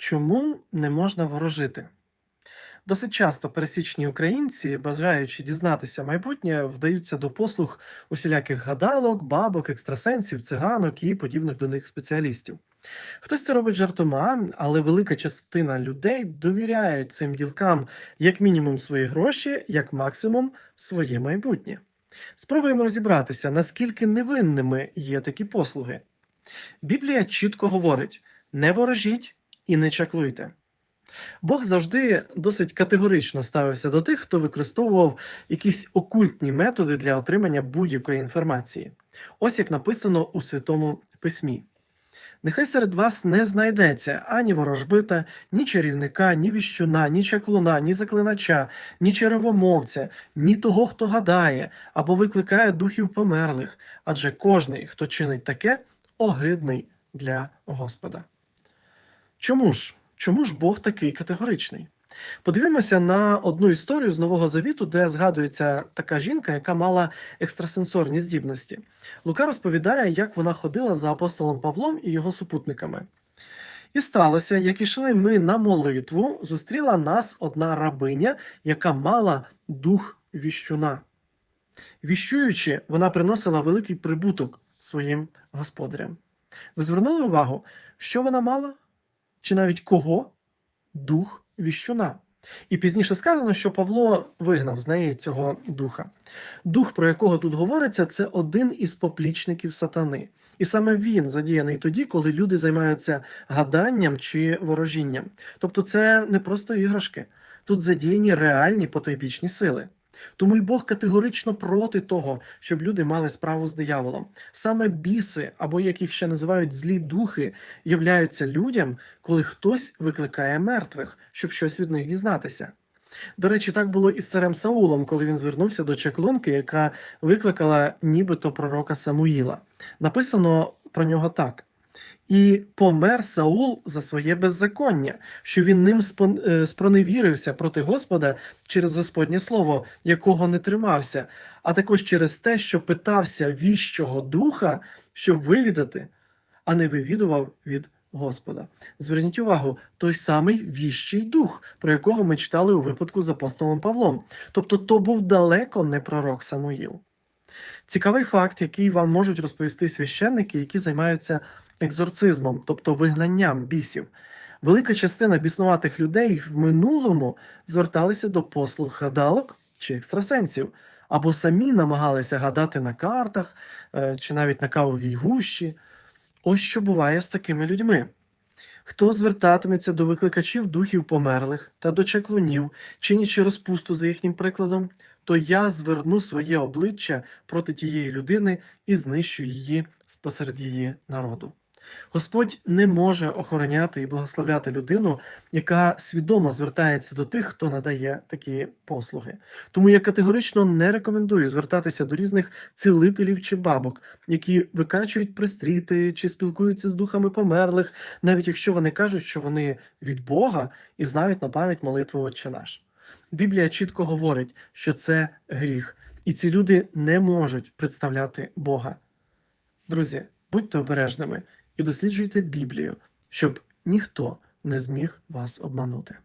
Чому не можна ворожити? Досить часто пересічні українці, бажаючи дізнатися майбутнє, вдаються до послуг усіляких гадалок, бабок, екстрасенсів, циганок і подібних до них спеціалістів. Хтось це робить жартома, але велика частина людей довіряють цим ділкам як мінімум свої гроші, як максимум своє майбутнє. Спробуємо розібратися, наскільки невинними є такі послуги. Біблія чітко говорить: не ворожіть і не чаклуйте. Бог завжди досить категорично ставився до тих, хто використовував якісь окультні методи для отримання будь-якої інформації. Ось як написано у Святому Письмі. Нехай серед вас не знайдеться ані ворожбита, ні чарівника, ні віщуна, ні чаклуна, ні заклинача, ні черевомовця, ні того, хто гадає або викликає духів померлих, адже кожний, хто чинить таке, огидний для Господа. Чому ж? Чому ж Бог такий категоричний? Подивимося на одну історію з Нового Завіту, де згадується така жінка, яка мала екстрасенсорні здібності. Лука розповідає, як вона ходила за апостолом Павлом і його супутниками. І сталося, як ішли ми на молитву, зустріла нас одна рабиня, яка мала дух віщуна. Віщуючи, вона приносила великий прибуток своїм господарям. Ви звернули увагу, що вона мала? Чи навіть кого? Дух віщуна. І пізніше сказано, що Павло вигнав з неї цього духа. Дух, про якого тут говориться, це один із поплічників сатани. І саме він задіяний тоді, коли люди займаються гаданням чи ворожінням. Тобто це не просто іграшки. Тут задіяні реальні потойбічні сили. Тому й Бог категорично проти того, щоб люди мали справу з дияволом. Саме біси, або як їх ще називають злі духи, являються людям, коли хтось викликає мертвих, щоб щось від них дізнатися. До речі, так було і з царем Саулом, коли він звернувся до чаклунки, яка викликала нібито пророка Самуїла. Написано про нього так. І помер Саул за своє беззаконня, що він ним е, спроневірився проти Господа через Господнє слово, якого не тримався, а також через те, що питався віщого духа, щоб вивідати, а не вивідував від Господа. Зверніть увагу, той самий віщий дух, про якого ми читали у випадку з апостолом Павлом. Тобто, то був далеко не пророк Самуїл. Цікавий факт, який вам можуть розповісти священники, які займаються екзорцизмом, тобто вигнанням бісів. Велика частина біснуватих людей в минулому зверталися до послуг гадалок чи екстрасенсів, або самі намагалися гадати на картах е, чи навіть на кавовій гущі. Ось що буває з такими людьми. Хто звертатиметься до викликачів духів померлих та до чаклунів, чинячи розпусту за їхнім прикладом, то я зверну своє обличчя проти тієї людини і знищу її спосеред її народу. Господь не може охороняти і благословляти людину, яка свідомо звертається до тих, хто надає такі послуги. Тому я категорично не рекомендую звертатися до різних цілителів чи бабок, які викачують пристріти чи спілкуються з духами померлих, навіть якщо вони кажуть, що вони від Бога і знають на пам'ять молитву Отче наш. Біблія чітко говорить, що це гріх, і ці люди не можуть представляти Бога. Друзі, будьте обережними і досліджуйте Біблію, щоб ніхто не зміг вас обманути.